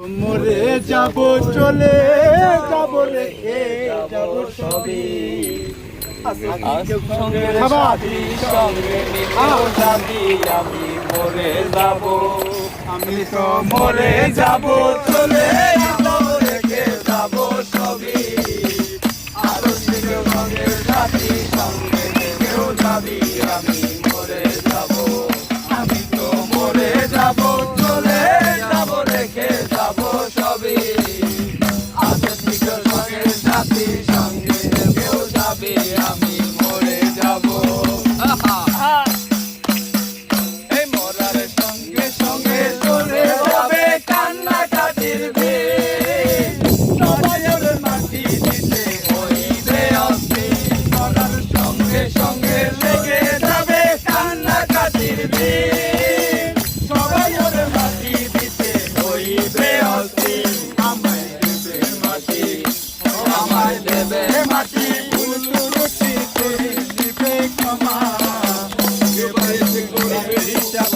মরে যাব চলে যাব রেখে যাব সবই। আমি মরে যাব। আমি তো মরে যাব চলে যাব রেখে যাব সবই। আরও সাথী সঙ্গে কেউ যাবি আমি।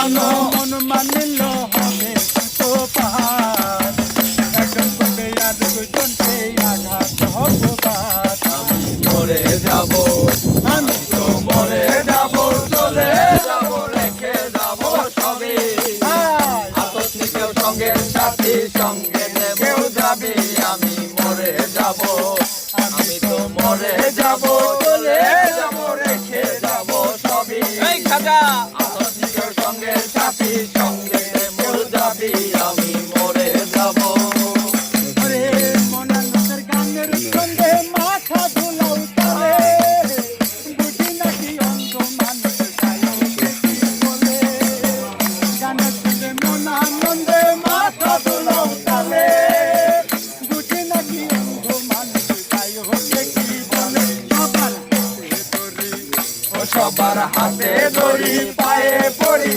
ভাগের জন্য মন মানিল হবে পাহাড়। একজন করবে আর দুজনকে আঘাত হবাত মরে যাব, আমি তো মরে যাব, চলে যাব, রেখে যাব সবই। আতসনিকেও সঙ্গে, সাথী সঙ্গে কেউ যাবে। আমি মরে যাব, আমি তো মরে যাব, চলে যাব, রেখে যাব সবই। এই খাজা সাথী সঙ্গে কেউ যাবি, আমি মরে যাব। ওরে মনানন্দের গানের সঙ্গে মাথা ধুলাও তালে। বুঝি নাকি অন্ধ মানুষ বলে। গানের সঙ্গে মনানন্দে মাথা ধুলাও বলে। সবার হাতে ধরি, পায়ে পড়ি।